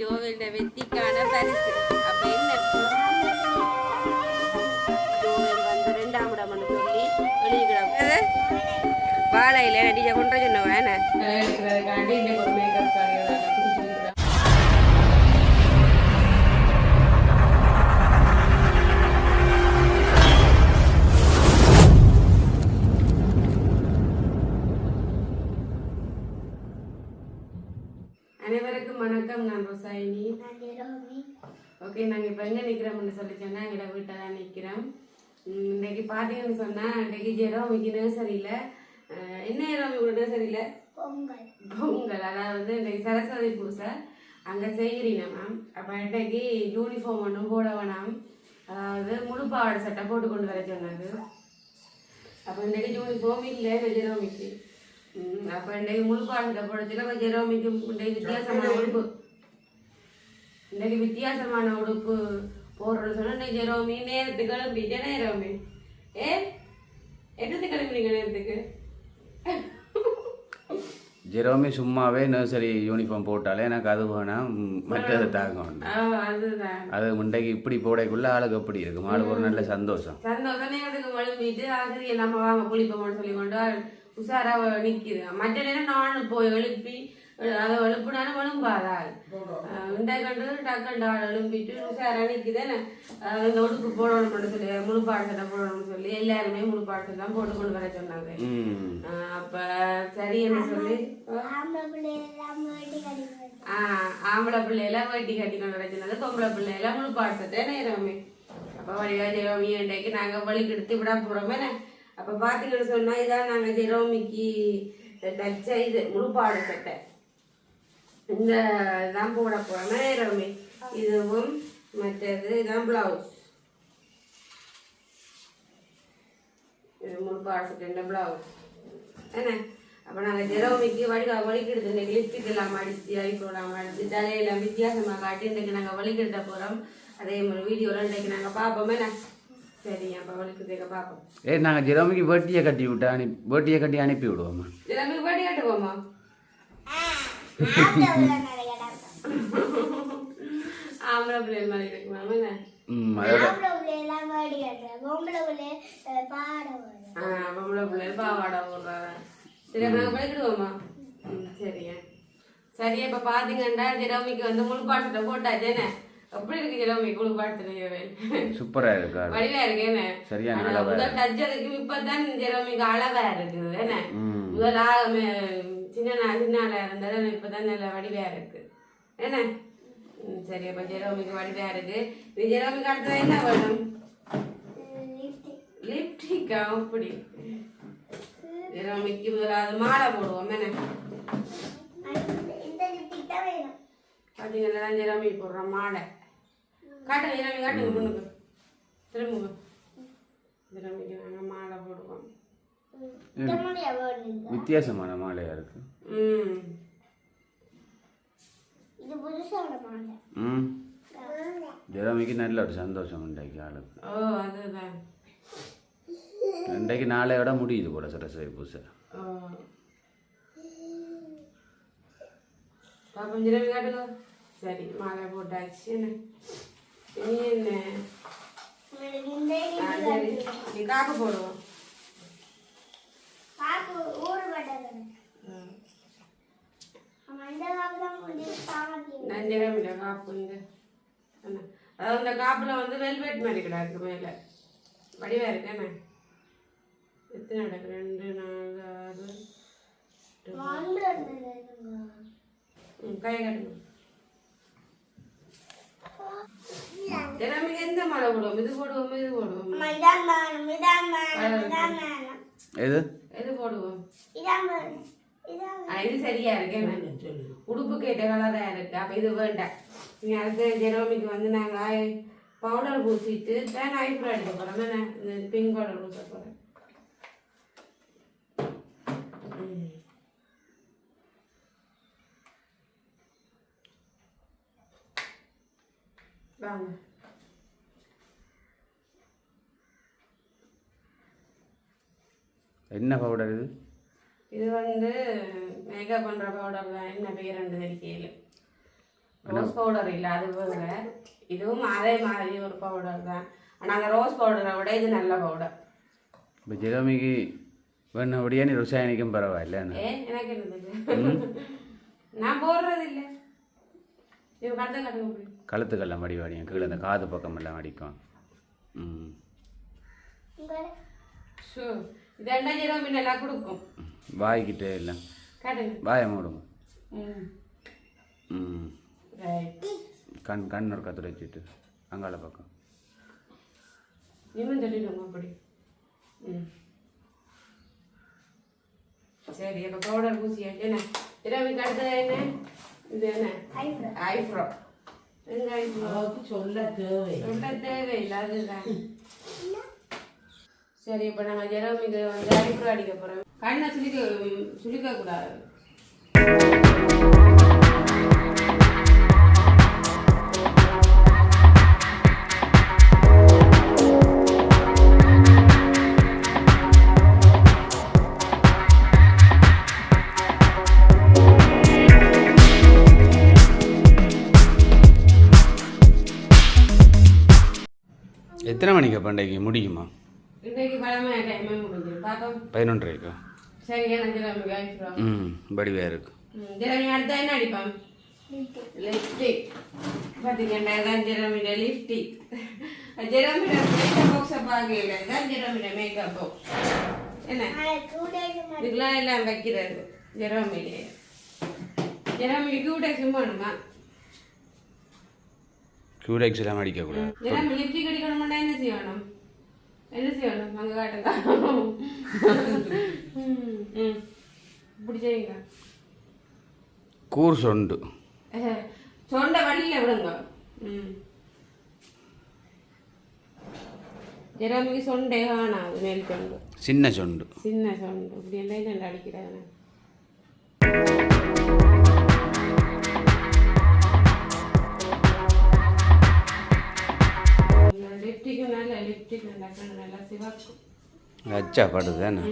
ஜோவிட வெத்திக்கான பரிசு அப்ப என்ன ஜோவில் வந்து ரெண்டாம் இடம்னு சொல்லி வெளியிடம் வாழையில நடிச்ச கொண்டு சொன்ன வணக்கம் நான் ரோசாயினி. ஓகே நாங்கள் இப்போ எங்கே நிற்கிறோம்னு சொல்லி சொன்னால் எங்களோட வீட்டை தான் நிற்கிறோம் உம், இன்னைக்கு பார்த்தீங்கன்னு சொன்னால் இன்னைக்கு ஜெரோமிக்கு நர்சரியில் என்ன ஜெரோமி உங்களோட நர்சரியில் பொங்கல். பொங்கல். அதாவது இன்னைக்கு சரஸ்வதி பூசை. அங்கே செய்கிறீங்க மேம் அப்போ இன்னைக்கு யூனிஃபார்ம் ஒன்றும் போட வேணாம். அதாவது முழு பாவாடை சட்டை போட்டு கொண்டு வர சொன்னாங்க. அப்போ இன்னைக்கு யூனிஃபார்ம் இல்லை இந்த ஜெரோமிக்கு அப்போ இன்னைக்கு முழு பாவாடை சட்டை போட சொல்ல அப்போ ஜெரோமிக்கு இன்னைக்கு வித்தியாசமான உடுப்பு இன்னைக்கு வித்தியாசமான உடுப்பு போடுறோம்னு சொன்னா இன்னைக்கு ஜெரோமி நேரத்துக்கு கிளம்பிட்டே நேரமே ஏ என்னத்துக்கு கிளம்புறீங்க நேரத்துக்கு ஜெரோமி சும்மாவே நர்சரி யூனிஃபார்ம் போட்டாலே எனக்கு அது வேணாம் மற்றது தாங்க வேண்டாம் ஆ, அதுதான் அது முண்டைக்கு இப்படி போடைக்குள்ள ஆளுக்கு எப்படி இருக்கும் ஆளுக்கு ஒரு நல்ல சந்தோஷம் சந்தோஷம் நேரத்துக்கு வழும்பிட்டு ஆசிரியர் நம்ம வாங்க புளிப்போம்னு சொல்லி கொண்டு உஷாரா நிக்குது மற்ற நேரம் நானும் போய் எழுப்பி அதை எழுப்புனாலும் எழும்பாதாள். இந்த கண்டு டக்குண்டு ஆள் எழுப்பிட்டு உஷாரா நிக்குதானே அஹ் இந்த உடுப்பு போடணும்னு சொல்லி முழு போடணும்னு சொல்லி எல்லாருமே முழு தான் போட்டு கொண்டு வர சொன்னாங்க. அப்ப சரி என்ன சொல்லி ஆம்பளை ஆஹ் ஆம்பளை பிள்ளையெல்லாம் வேட்டி கட்டி கொண்டு வர சொன்னாங்க பொம்பளை பிள்ளையெல்லாம் முழு பாடத்தை நேரமே. அப்ப வழியா ஜெரோமி இன்றைக்கு நாங்க வழிக்கு எடுத்து விட போறோமே அப்ப பாத்தீங்கன்னு சொன்னா இதான் நாங்க ஜெரோமிக்கு தச்ச இது முழுப்பாடு சட்டை இந்த தான் போட போறோம் ஜெரோமி. இதுவும் மற்றது இதான் பிளவுஸ் இது முழுப்பாடு சட்டை இந்த பிளவுஸ் என்ன? அப்போ நாங்கள் ஜெரோமிக்கு வழிகா வலிக்கிடுது. இன்னைக்கு லிப்டிக் எல்லாம் அடிச்சு ஐப்ரோலாம் அடித்து தலையெல்லாம் வித்தியாசமாக காட்டி இன்றைக்கு நாங்கள் வலிக்கிட்ட போகிறோம் அதே மாதிரி வீடியோலாம் இன்றைக்கு நாங்கள் பார்ப்போமே. நான் ஏ நாங்கள் ஜெரோமிக்கு வேட்டியை கட்டி விட்டு அனு வேட்டியை கட்டி அனுப்பி விடுவோம்மா. என்ன? சரியா சரி இப்போ பார்த்தீங்கன்னா ஜெரோமிக்கு வந்து முழு பாட்டத்தை போட்டாச்சேனே எப்படி இருக்கு ஜெரோமி முழு பாட்டு சூப்பராக இருக்கு. வடிவா இருக்கு என்ன? சரியான அளவா முதல் இப்பதான் ஜெரோமிக்கு அளவா இருக்குது என்ன? முதல் சின்ன நா- சின்ன ஆளா இருந்தது இப்பதான் நல்ல வடிவா இருக்கு. என்ன? சரி அப்ப ஜெரோமிக்கு வடிவா இருக்கு. இது ஜெரோமிக்கு அடுத்தது என்ன வேணும் லிப்டிக்கா அப்படி. ஜெரோமிக்கு முதலாவது மாலை போடுவோம் என்ன? பார்த்தீங்கன்னா ஜெரோமி போடுறோம் மாலை. காட்டுங்க ஜெரோமி காட்டுங்க பொண்ணுக்கு திரும்புங்க ஜெரோமிக்கு நாங்கள் மாலை போடுவோம் இந்த மாதிரி வேணும் வித்தியாசமான மாலையாக இருக்கு ம் இது புதுசான மாலை ம் ஜெரோமிக்கு நல்ல ஒரு சந்தோஷம் இன்றைக்கு ஆளுக்கு ஓ அதுதான் இன்றைக்கு நாளையோட முடியுது போல சரஸ்வதி பூசை ஓ பாப்பம் ஜிரவி காட்டுங்க சரி மாலை போட்டாச்சு இனி என்ன நீ காப்பு போடுவோம் அவன் இந்த காப்பு இந்த அதாவது இந்த காப்புல வந்து வெல்வெட் மாதிரி கிடக்கு மேலே வடிவா இருக்கு என்ன எத்தனை கிடக்கு ரெண்டு நாலு ஆறு ம், கையை காட்டுங்க ஜெரமிக்கு எந்த மாலை போடுவோம் இது போடுவோம் இது போடுவோம் எது எது போடுவோம் இது சரியா இருக்கு? உடுப்பு கேட்ட கலரா இருக்கு அப்ப இது வேண்டாம் நீ அடுத்த ஜெரோமிக்கு வந்து நாங்க பவுடர் பூசிட்டு தான் ஐப்ரோ எடுக்க போறோம் பிங்க் பவுடர் பூச போறேன் ம். வாங்க என்ன பவுடர் இது? இது வந்து மேக்கப் பண்ணுற பவுடர் தான். என்ன பேர் ரெண்டு தெரியல. ரோஸ் பவுடர் இல்லை அது வேற. இதுவும் அதே மாதிரி ஒரு பவுடர் தான். ஆனால் அந்த ரோஸ் பவுடரை விட இது நல்ல பவுடர் இப்போ ஜெகமிக்கு வேணபடியே நீ ருசாயனிக்கும் பரவாயில்ல எனக்கு இருந்தது நான் போடுறது இல்லை. இது கட்ட கட்டுங்க கழுத்துக்கெல்லாம் மடி வாடியும்? கீழே இந்த காது பக்கம் எல்லாம் அடிக்கும் ம் வாய்க்கிட்டே இல்லை. வாயை மூடுங்க. ம். ம். ரைட். கண் கண் ஒரு கத்து வச்சுட்டு அங்கால பக்கம். இன்னும் தள்ளிடுங்க அப்படி. ம். சரி அப்போ பவுடர் பூசியாச்சு. என்ன? இரவுக்கு அடுத்தது என்ன? இது என்ன? ஐப்ரோ ஐப்ரோ சொல்ல தேவை தேவையில்லை அதுதான் சரி இப்போ நாங்கள் ஜெரோமிக்கு வந்து ஐப்ரோ அடிக்க போகிறோம் கண்ணை சுளிக்க சுளிக்க கூடாது இதான் ஜெரோமிட மேக்கப் பாக்ஸ் என்ன ஆனால் டூ டேஸ் இதுக்கெல்லாம் எல்லாம் வைக்கிறது. ஜெரோமிலே ஜெரோமிக்கு கியூடெக்ஸும் வேணுமா? கியூடெக்ஸ் எல்லாம் அடிக்கக்கூடாது செய்யணும் என்ன செய்யணும் அங்கே காட்டுங்க ம், ம் இப்படி செய்யுங்க கூர் சொண்டு சொண்டை வழியில விடுங்க ம் ஜெரோமிக்கு சொண்டே காணாது மேல் சொண்டு சின்ன சொண்டு சின்ன சொண்டு இப்படி எல்லாம் அடிக்கிறாங்க லிப்டிக்கு நல்ல லிப்டிக் நல்லா கண்ணு நல்லா சிவக்கும் அச்சா படுது தானே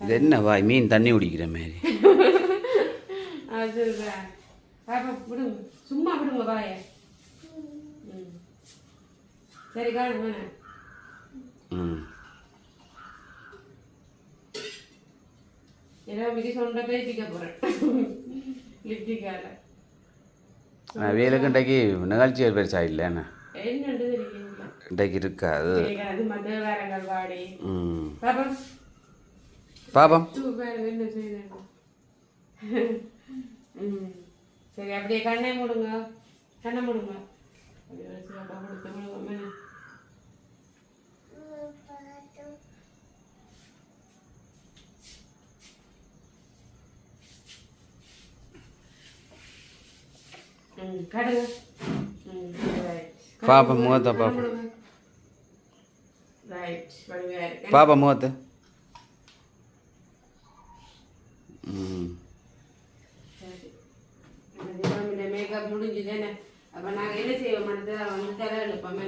இது என்ன வாய்? மீன் தண்ணி குடிக்கிற மாதிரி. அதுதான் பாப்பா விடுங்க. சும்மா விடுங்க வாய. சரி காணுங்க ம். மிக சொந்த பேசிக்க போகிறேன் லிப்டிக்கால வேலுக்கு இன்றைக்கு நிகழ்ச்சிகள் இல்லைண்ணா இன்றைக்கு இருக்காது அது மத வேறங்கள் வாடி ம் பாப்பா பாப்பம் டூ பேர் என்ன செய்யணும் ம் சரி அப்படியே கண்ணை மூடுங்க கண்ணை மூடுங்க கடுங்க பாப்பா முகத்தை பாப்பா. பாப்பா முகத்தை. மேக்கப் முடிஞ்சுது என்ன? அப்போ நாங்கள் என்ன செய்வோம்? அடுத்து வந்து தர எழுப்போம்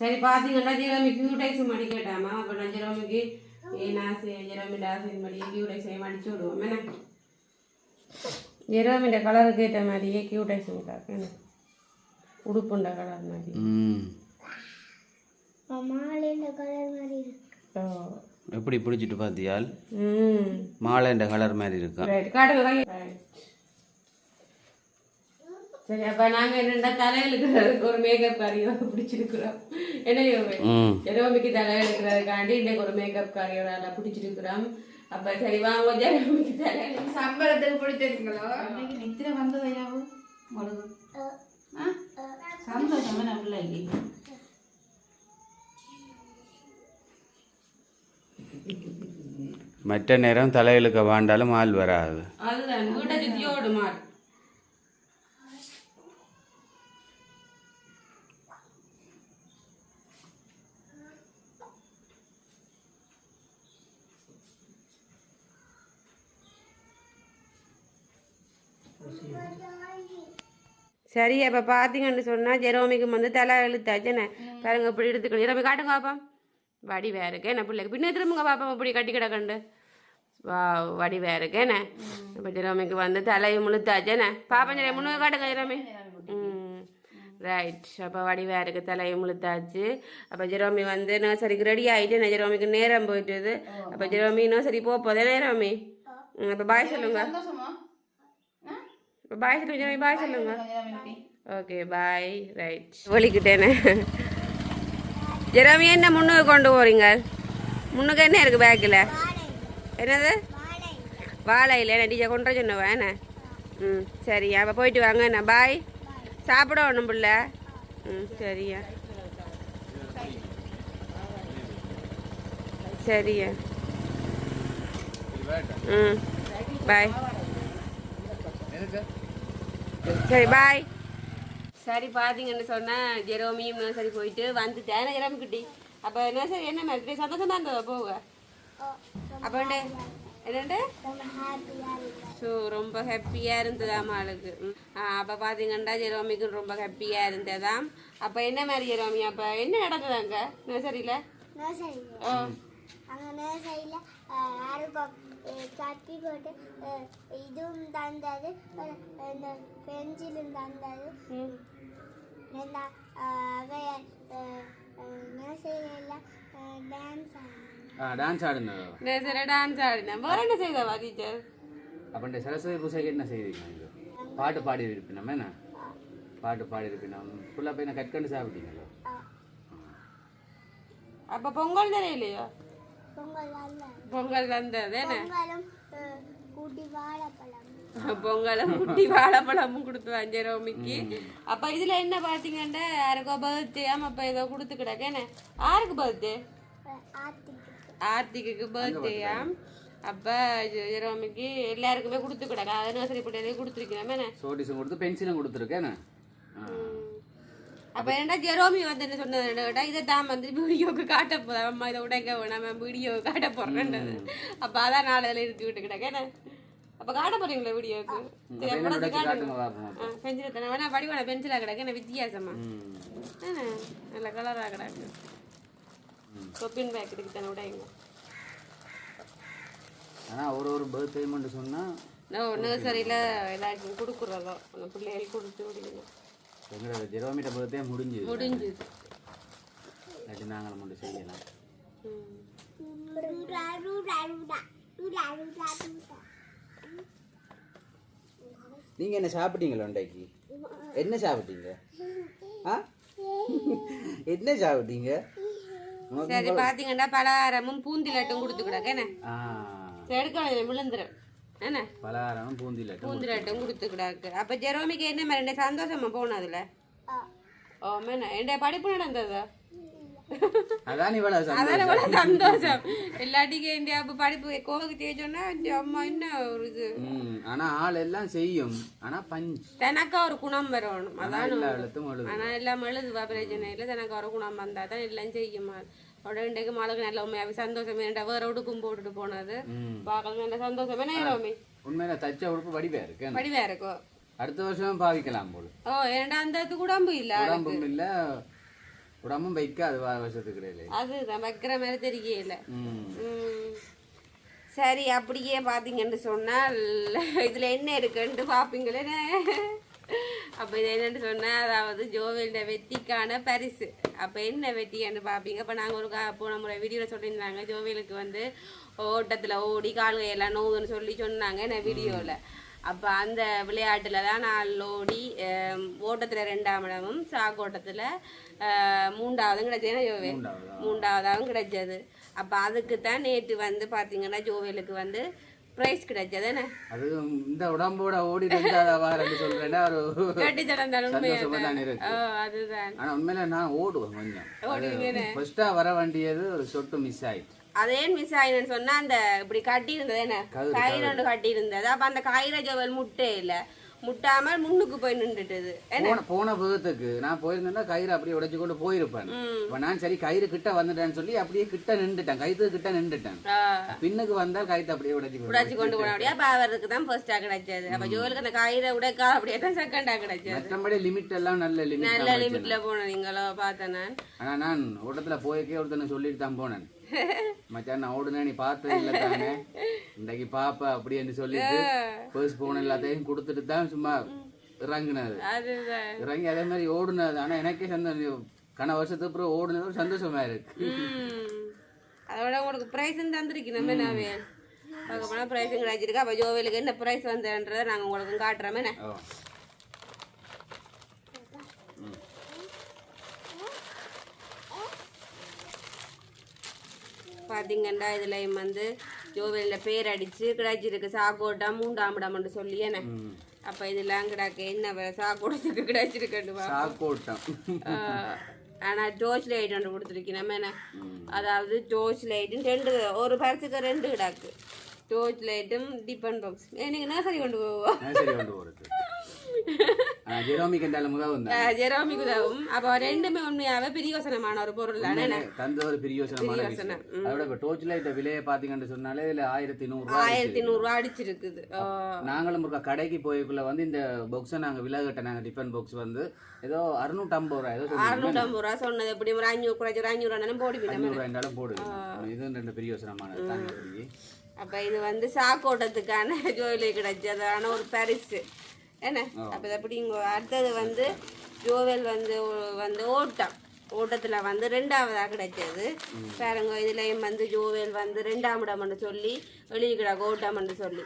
சரி பார்த்தீங்கன்னா ஜெரோமி கியூடைக்ஸ் மடி கேட்டாமா? அப்போ நான் ஜெரோமிக்கு நான் ஜெரோமி டாசின் மடி கியூடைக்ஸ் மடிச்சு விடுவோம். என்ன? ஜெரோமின்ற கலருக்கு ஏற்ற மாதிரியே கியூடைக்ஸ் என்ன? உடுப்புண்ட கலர் மாதிரி எப்படி பிடிச்சிட்டு பார்த்தியால்? ம். மாலைன்ற கலர் மாதிரி இருக்கும் சரி அப்ப நாங்க என்னடா தலையிலுக்கு ஒரு மேக்கப் காரியோ பிடிச்சிருக்கிறோம். என்ன ஜெரோமிக்கு தலையிலுக்கிறதுக்காண்டி இன்னைக்கு ஒரு மேக்கப் காரியோட பிடிச்சிருக்கிறோம். அப்ப சரி வாங்க ஜெரோமிக்கு தலையிலுக்கு சம்பளத்துக்கு பிடிச்சிருக்கிறோம். நித்திர வந்ததையாவும் சந்தோஷமா நல்ல மற்ற நேரம் தலையிலுக்க வாண்டாலும் ஆள் வராது. அதுதான் சரி அப்போ பார்த்தீங்கன்னு சொன்னால் ஜெரோமிக்கு வந்து தலை எழுத்தாச்சுன்னு பாருங்க இப்படி எடுத்துக்கணும் ஜெரோமி காட்டுங்க பாப்பா. வடி வேற இருக்கு. என்ன பிள்ளைக்கு? பின்ன திரும்புங்க பாப்பா. இப்படி கட்டி கிடக்கண்டு. வா வடிவா இருக்கு. என்ன? இப்போ ஜெரோமிக்கு வந்து தலையை முழுத்தாச்சு என்ன? பாப்பஞ்சரை முன்னூறு காட்டுங்க ஜெரோமி. ம். ரைட் அப்போ வடிவா இருக்கு. தலையை முழுத்தாச்சு அப்போ ஜெரோமி வந்து நர்சரிக்கு ரெடி ஆகிட்டு நான் ஜெரோமிக்கு நேரம் போயிட்டுது அப்போ ஜெரோமி நர்சரி போக போதே நேரமி அப்போ பாய் சொல்லுங்க. பாய் சொல்லுங்க ஜெரோமி பாய் சொல்லுங்க. ஓகே பாய் ரைட் வலிக்கிட்டேனே ஜெரோமி என்ன முன்னுக்கு கொண்டு போறீங்க? முன்னுக்கு என்ன இருக்கு பேக்கில் என்னது? வாழை வாழையில். என்ன டீச்சர் கொண்டு வர சொன்னவா என்ன? ம் சரியா அப்போ போயிட்டு வாங்க என்ன? பாய் சாப்பிட ஒன்றும் பிள்ள. ம் சரியா. சரியா. ம் பாய் சரி பாய் சரி பார்த்தீங்கன்னு சொன்னால் ஜெரோமியும் நர்சரி போயிட்டு வந்துட்டேன். ஜெரோமி குட்டி? அப்போ நர்சரி என்ன மாதிரி? சந்தோஷமா இருந்ததா போக அப்போ என்ன? என்னண்டு ஸோ ரொம்ப ஹாப்பியாக இருந்ததாம் ஆளுக்கு. அப்போ பார்த்தீங்கன்னா ஜெரோமிக்கு ரொம்ப ஹாப்பியாக இருந்ததாம். அப்போ என்ன மாதிரி ஜெரோமி? அப்போ என்ன நடந்தது அங்கே நர்சரியில்? ஓ. கட்டி போட்டு அஹ், இதுவும் தந்தது. இந்த பென்சிலும் தந்தது. ம். இந்த அவைய நர்சரியில் டான்ஸ் டான்ஸ் ஆடுனதோ நர்சரி டான்ஸ் ஆடினேன். வேறு என்ன செய்தவா டீச்சர் அப்போ சரஸ்வதி பூசைக்கு என்ன செய்வீங்க? இது? பாட்டு பாடி இருப்பினோம் என்ன? பாட்டு பாடி இருப்பினோம். ஃபுல்லாக போய் நான் கற்கண்டு சாப்பிட்டீங்களோ? அப்போ பொங்கல் அல்ல பொங்கல் வந்தது என்ன? பொங்கலும் கூட்டி வாழைப்பழமும். கொடுத்துவான் ஜெரோமிக்கு அப்போ இதில் என்ன பார்த்தீங்கன்னா யாருக்கோ பர்த்டேயாம் அப்போ ஏதோ கொடுத்து கிடக்கு என்ன யாருக்கு பர்த்டே ஆர்த்திக்கு. பர்த்டேயாம் அப்போ ஜெரோமிக்கு எல்லாருக்குமே கொடுத்து கிடக்கு அது நர்சரி பிள்ளைகளே கொடுத்துருக்கிறோம். என்ன? சோடிஸும் கொடுத்து பென்சிலும் கொடுத்துருக்கேன். அப்போ என்னடா ஜெரோமி வந்து என்ன சொன்னது கேட்டா இதை தான் வந்து வீடியோக்கு காட்ட போதா அம்மா இதை உடைக்க வேணாம் வீடியோ காட்ட போடுறேன்றது அப்போ அதான் நாளில் இருக்கு விட்டு கிடக்கு என்ன அப்போ காட்ட போறீங்களா வீடியோக்கு என்ன பென்சில் தானே வேணா வடிவான பென்சிலாக கிடக்கு என்ன வித்தியாசமா. என்ன நல்ல கலராக கிடக்கு கொப்பின் பேக் இருக்கு தானே உடையுங்க ஆனா ஒரு ஒரு பர்த்டே மட்டும் சொன்னா நர்சரியில் எல்லாருக்கும் கொடுக்குறதோ அந்த பிள்ளைகளுக்கு கொடுத்து விடுங்க எங்களோட ஜெரோமீட்டர் பர்த்டே முடிஞ்சுது. முடிஞ்சுது. இல்லாட்டி நாங்கள் மட்டும் செய்யலாம். நீங்க என்ன சாப்பிட்டீங்களா இன்றைக்கு என்ன சாப்பிட்டீங்க? ஆ? என்ன சாப்பிட்டீங்க? சரி பார்த்தீங்கன்னா பலகாரமும் பூந்திலட்டும் கொடுத்து கிடக்கு என்ன? ஆ. சரி, எடுக்கணும் விழுந்துரும். என்ன? பலகாரம் பூந்திலட்டும் கொடுத்து கிடக்கு. அப்போ ஜெரோமிக்கு என்ன மாதிரி சந்தோஷமா போனதுல ஓ மேன என் படிப்பு நடந்ததா? அதான் இவ்வளவு சந்தோஷம். அதான கூட சந்தோஷம். எல்லாட்டிக்கும் இந்தியா அப்போ படிப்பு கோவுக்கு தேய்ச்சோன்னா அம்மா என்ன ஒரு இது? ம் ஆனா ஆள் எல்லாம் செய்யும். ஆனா பஞ்ச். தனக்கா ஒரு குணம் வரணும். அதான் ஆனால் எல்லாம் எழுதுவா பிரச்சனை இல்லை. தனக்கு ஒரு குணம் வந்தால் தான் எல்லாம் செய்யுமா இன்றைக்கு மழை நல்ல உண்மையாவே சந்தோஷம் ஏன்டா வேற உடுப்பும் போட்டுட்டு போனது நல்ல சந்தோஷம் என்ன நேரமே உண்மையில தச்ச உடுப்பு வடிவா இருக்கு படிவா இருக்கும் அடுத்த வருஷம் பாவிக்கலாம் போல ஓ ஏன்டா அந்த இதுக்கு உடம்பு இல்லை உடம்பும் இல்ல உடம்பும் வைக்க அது வா- வருஷத்துக்கு இடையில அதுதான் வைக்கிற மாதிரி தெரியல. சரி அப்படியே பார்த்தீங்கன்னு சொன்னால் இதில் என்ன இருக்குன்ட்டு பார்ப்பீங்களே அப்போ இது என்னன்னு சொன்னால் அதாவது ஜோவியோட வெற்றிக்கான பரிசு. அப்போ என்ன வெற்றின்னு பார்ப்பீங்க இப்போ நாங்கள் ஒரு கா போன முறை வீடியோவில் சொல்லியிருந்தாங்க ஜோவியலுக்கு வந்து ஓட்டத்தில் ஓடி கால்கையெல்லாம் நோவுன்னு சொல்லி சொன்னாங்க என்ன வீடியோவில் அப்போ அந்த விளையாட்டில் தான் நான் ஓடி ஓட்டத்தில் ரெண்டாம் இடமும் சாக்கோட்டத்தில் மூன்றாவதும் கிடைச்சது. ஜோவே மூன்றாவதா? மூன்றாவதாகவும் கிடைச்சது. அப்போ அதுக்கு தான் நேற்று வந்து பார்த்தீங்கன்னா ஜோவியலுக்கு வந்து ப்ரைஸ் கிடைச்சது என்ன அது இந்த உடம்போட ஓடி ரெண்டாவதா ரெண்டு சொல்றேன்னா ஒரு கட்டி தடந்தாலும் சந்தோஷமா தான் இருக்கு. ஓ அதுதான். ஆனா உண்மையில நான் ஓடுவேன் கொஞ்சம். ஃபர்ஸ்டா வர வேண்டியது ஒரு சொட்டு மிஸ் ஆயிடுச்சு அதே மிஸ் ஆயினு சொன்னா அந்த இப்படி கட்டி இருந்தது என்ன கயிறு, கட்டி இருந்தது அப்ப அந்த கயிறை ஜோவல் முட்டே இல்ல. முட்டாமல் முன்னுக்கு போய் நின்றுட்டுது. போன போன விதத்துக்கு நான் போயிருந்தேன்னா கயிறு அப்படியே உடைச்சு கொண்டு போயிருப்பேன். இப்ப நான் சரி கயிறு கிட்ட வந்துட்டேன்னு சொல்லி அப்படியே கிட்ட நின்றுட்டேன். கயிறு கிட்ட நின்றுட்டேன். பின்னுக்கு வந்தா கயிறு அப்படியே உடைச்சு உடைச்சு கொண்டு போன அப்படியே அப்ப அவருக்கு தான் ஃபர்ஸ்டா கிடைச்சது. அப்ப ஜோவலுக்கு அந்த கயிறை உடைக்கா அப்படியே தான் செகண்டா கிடைச்சது. மற்றபடி லிமிட் எல்லாம் நல்ல லிமிட் நல்ல லிமிட்ல போன நீங்களோ பார்த்தேன் ஆனா நான் ஓட்டத்துல போயக்கே ஒருத்தனை சொல்லிட்டு தான் போனேன். மச்சான் நான் ஓடுனேன் நீ பார்த்தது இல்லை தானே? இந்த இன்றைக்கு பாப்பா அப்படின்னு சொல்லிட்டு பர்ஸ் போன எல்லாத்தையும் கொடுத்துட்டு தான் சும்மா இறங்குனது. இறங்கி அதே மாதிரி ஓடுனது. ஆனா எனக்கே சந்தோஷம். கன வருஷத்துக்கு அப்புறம் ஓடுனது ஒரு சந்தோஷமா இருக்கு. அதோட உங்களுக்கு ப்ரைஸும் தந்திருக்கணும் நாவே பார்க்க போனால் ப்ரைஸும் கிடைச்சிருக்கு. அப்போ ஜோவேலுக்கு என்ன ப்ரைஸ் வந்ததுன்றதை நாங்கள் உங்களுக்கு காட்டுறோமே. பார்த்தீங்கன்னா இதுலையும் வந்து ஜோவேலில் பேர் அடித்து கிடைச்சிருக்கு சாக்கோட்டா மூண்டாமிடாமன்னு சொல்லி என்ன. அப்போ இதெல்லாம் கிடக்கு என்ன சாக்கோட்டத்துக்கு கிடைச்சிருக்கேன்னு வா சாக்கோட்டம் ஆனால் டோர்ச் லைட் ஒன்று கொடுத்துருக்கேன் நம்ம என்ன? அதாவது டோர்ச் லைட்டும் ரெண்டு ஒரு பரிசுக்கு ரெண்டு கிடக்கு. டோர்ச் லைட்டும் டிஃபன் பாக்ஸ் நீங்கள் நர்சரி கொண்டு போவோம் ஜெரோமிக்கு உதவும் அப்போ ரெண்டுமே உண்மையாகவே பிரியோசனமான ஒரு பொருள்? தந்த ஒரு பிரியோசனமான அதோட இப்ப டோர்ச் லைட் விலையை பாத்தீங்கன்னு சொன்னாலே இதுல ஆயிரத்தி நூறு ஆயிரத்தி நூறுரூவா அடிச்சிருக்குது ஓ, நாங்களும் ஒரு கடைக்கு போய்க்குள்ள வந்து இந்த பாக்ஸை நாங்க விலை கட்டினாங்க டிஃபன் பாக்ஸ் வந்து ஏதோ அறுநூற்றம்பது ரூபாய் ஏதோ அறுநூற்றம்பது ரூபா சொன்னது எப்படி ஒரு அஞ்சூறு குறைச்சி ஒரு அஞ்சூறு ரூபாய் போடுவீங்க அஞ்சூறு ரூபாய்ண்டாலும் போடுது இது ரெண்டு அப்படி அப்போ இது வந்து சாக்கோட்டத்துக்கான ஜோவிலே கிடைச்சதான ஒரு பரிசு என்ன? அப்போ எப்படி இங்கே அடுத்தது வந்து ஜோவல் வந்து வந்து ஓட்டம். ஓட்டத்தில் வந்து ரெண்டாவதாக கிடைச்சது. பாருங்க இதுலேயும் வந்து ஜோவேல் வந்து ரெண்டாம் இடம்னு சொல்லி வெளியிடா ஓட்டம்னு சொல்லி.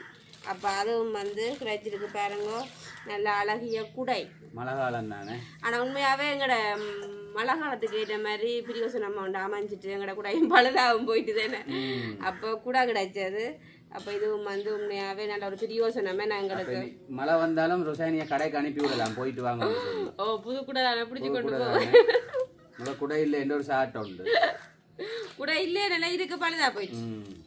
அப்போ அதுவும் வந்து கிடைச்சிருக்கு பாருங்க. நல்ல அழகிய குடை. மழை காலம் தானே? ஆனால் உண்மையாகவே எங்களோட மழை காலத்துக்கு ஏற்ற மாதிரி பிரியோசனம் ஒன்று அமைஞ்சிட்டு எங்களோட கூடையும் பழுதாகவும் போயிட்டு தானே அப்போ கூட கிடைச்சது. அப்போ இதுவும் வந்து உண்மையாகவே நல்ல ஒரு பிரியோசனமே நான் எங்களுக்கு மழை வந்தாலும் ரொசானியை கடைக்கு அனுப்பி விடலாம் போயிட்டு வாங்க ஓ புது கூட பிடிச்சி கொண்டு கூட போ. தானே. உங்க கூட இல்லை எந்த ஒரு சாட்டை உண்டு? கூட இல்லையே நல்லா இருக்கு பழுதா போயிடுச்சு.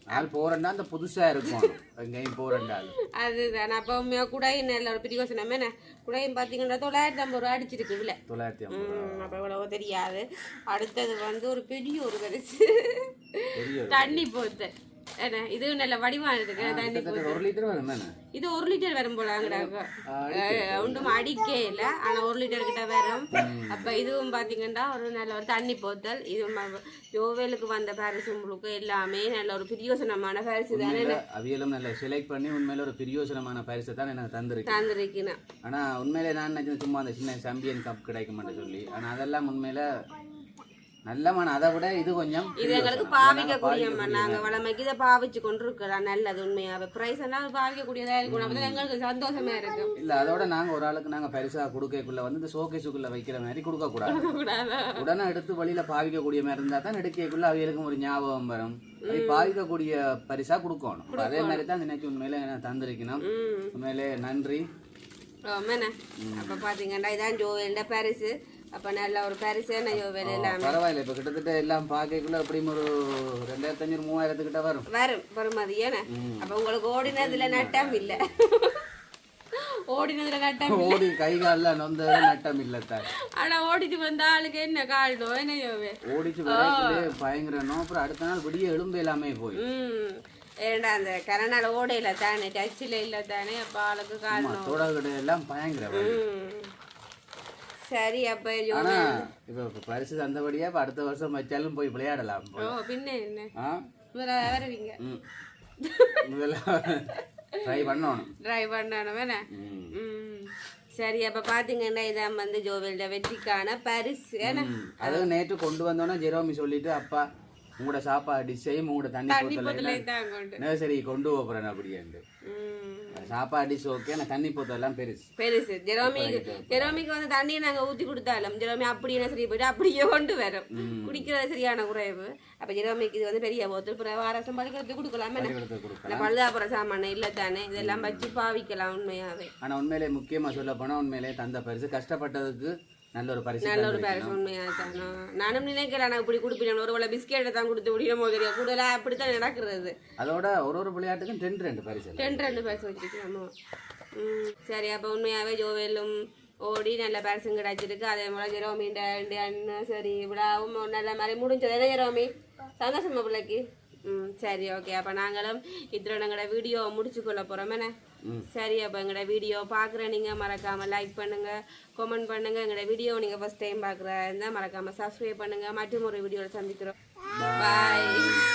ஆள் போறேன்னா அந்த புதுசா இருக்கும். எங்கேயும் போறேன்டால் அதுதான் அப்போ உண்மையாக கூடையும் நல்ல ஒரு பிரியோசனமே கூடையும் பார்த்தீங்கன்னா தொள்ளாயிரத்தி ஐம்பது ரூபா அடிச்சிருக்கு இதில் தொள்ளாயிரத்தி ஐம்பது அப்போ இவ்வளவோ தெரியாது. அடுத்தது வந்து ஒரு பெரிய ஒரு ஒரு- தண்ணி போத்து என்ன? இது நல்ல வடிவானதுக்கு ஒரு லிட்டர் வரும் இது ஒரு லிட்டர் வரும் போல ஒன்றும் அடிக்கே இல்லை ஆனால் ஒரு லிட்டர் கிட்ட வரும். அப்போ இதுவும் பார்த்தீங்கன்னா ஒரு நல்ல ஒரு தண்ணி போத்தல். இது ஜோவேலுக்கு வந்த பாரிசு உங்களுக்கு எல்லாமே நல்ல ஒரு பிரியோசனமான பாரிசு தானே. அவியலும் நல்ல செலக்ட் பண்ணி உண்மையில ஒரு பிரியோசனமான பரிசை தான் எனக்கு தந்திருக்கு. தந்திருக்கணும் ஆனா உண்மையிலே நான் நினைச்சேன் சும்மா அந்த சின்ன சாம்பியன் கப் கிடைக்குமான்னு சொல்லி. ஆனா அதெல்லாம் உண்மையில நல்ல மன அதை விட இது கொஞ்சம் இது எங்களுக்கு பாவிக்கக்கூடிய நாங்கள் வளமைக்கு இதை பாவிச்சு கொண்டு நல்லது உண்மையாவே. ப்ரைஸ் எல்லாம் பாவிக்கக்கூடியதாக இருக்கும். அப்போ எங்களுக்கு சந்தோஷமா இருக்கும். இல்ல அதோட நாங்க ஒரு ஆளுக்கு நாங்க பரிசா கொடுக்கக்குள்ள வந்து இந்த ஷோகேஸுக்குள்ள வைக்கிற மாதிரி கொடுக்க கூடாது கூடாதா உடனே எடுத்து வழியில பாவிக்கக்கூடிய மாதிரி இருந்தா தான் எடுக்கக்குள்ள அவைகளுக்கும் ஒரு ஞாபகம் வரும். அது பாவிக்கக்கூடிய பரிசா கொடுக்கணும். அதே மாதிரி தான் நினைச்சு உண்மையில தந்திருக்கணும். உண்மையிலே நன்றி. அப்போ பார்த்தீங்கன்னா இதான் ஜோவேல்ட பரிசு. அப்போ நல்ல ஒரு பரிசு என்ன ஜோவேல் எல்லாமே. பரவாயில்ல. இப்ப கிட்டத்தட்ட எல்லாம் பார்க்கக்குள்ள எப்படியும் ஒரு ரெண்டாயிரத்தி அஞ்சூறு மூவாயிரத்துக்கிட்ட வரும். வரும். பெருமதி ஏன்னா? அப்போ உங்களுக்கு ஓடினதுல நட்டம் இல்லை. ஓடினதுல நட்டம் ஓடி கை காலில் நொந்த நட்டம் இல்லத்தான் ஆனா ஓடிட்டு வந்த ஆளுக்கு என்ன கால்டோ என்ன ஜோவே ஓடிச்சு பயங்கர நோ அப்புறம் அடுத்த நாள் விடிய எலும்பு எல்லாமே போய். ஏண்டா அந்த கரநாள் ஓடையில தானே டச்சில் இல்லை தானே அப்போ ஆளுக்கு காரணம் தொடர்கடை எல்லாம் பயங்கர சரி அப்போ ஆனா இப்ப இப்ப பரிசு தந்தபடியா இப்ப அடுத்த வருஷம் வச்சாலும் போய் விளையாடலாம் ஓ பின்ன என்ன? ஆ? முதல்ல வருவீங்க ம். இதெல்லாம் ட்ரை பண்ணணும். ட்ரைவ் பண்ணணும் என்ன? ம். சரி அப்போ பார்த்தீங்கன்னா இதான் வந்து ஜோவேல்ட வெற்றிக்கான பரிசு ஏன்னா ம். அதுவும் நேற்று கொண்டு வந்தோன்னே ஜெரோமி சொல்லிட்டு அப்பா உங்களோட சாப்பாடு டிஷ்ஷையும் உங்களோட தண்ணி போத்தலை நர்சரி கொண்டு. போறேன் அப்படின்ட்டு சாப்பாடு டிஷ் ஓகே ஆனால் தண்ணி போத்தெல்லாம் பெருசு. பெருசு. ஜெரோமிக்கு ஜெரோமிக்கு வந்து தண்ணியை நாங்கள் ஊற்றி கொடுத்தாலும் ஜெரோமி அப்படியே சரி போயிட்டு அப்படியே கொண்டு வரும். குடிக்கிறது சரியான குறைவு. அப்போ ஜெரோமிக்கு இது வந்து பெரிய போத்தல் பிறகு வாரசம் பள்ளிக்கூடத்துக்கு கொடுக்கலாமே. பழுதாப்புற சாமான் இல்லை தானே? இதெல்லாம் வச்சு பாவிக்கலாம் உண்மையாவே. ஆனா உண்மையிலே முக்கியமா சொல்ல போனா உண்மையிலே தந்த பரிசு கஷ்டப்பட்டதுக்கு நல்ல ஒரு பரிசு நல்ல ஒரு. பேரஸ் உண்மையாக தானோ நானும் நினைக்கிறேன் நான் இப்படி கொடுப்பேன் ஒரு வேளை பிஸ்கெட்டை தான் கொடுத்து முடியும் தெரியும் கூடுதலாக அப்படித்தான் நடக்கிறது. அதோட ஒரு ஒரு விளையாட்டுக்கும் ரெண்டு ரெண்டு பரிசு இருக்கு. ரெண்டு ரெண்டு பேச வச்சுக்கலாமா ம் சரி அப்போ உண்மையாகவே ஜோவேலும் ஓடி நல்ல பேரசும் கிடச்சிருக்கு. அதே போல் அண்ணன் சரி விழாவும் நல்ல மாதிரி முடிஞ்சது. ஜெரோமி? சந்தோஷமா பிள்ளைக்கு? ம் சரி ஓகே அப்போ நாங்களும் இத்தனை எங்களோட வீடியோ முடிச்சு கொள்ள போகிறோம் என்ன? சரி அப்போ எங்களோட வீடியோ பார்க்குற நீங்கள் மறக்காமல் லைக் பண்ணுங்கள் கமெண்ட் பண்ணுங்கள் எங்களோட வீடியோ நீங்கள் ஃபஸ்ட் டைம் பார்க்குறா இருந்தால் மறக்காமல் சப்ஸ்கிரைப் பண்ணுங்கள் மற்றும் ஒரு வீடியோவில் சந்திக்கிறோம். பாய்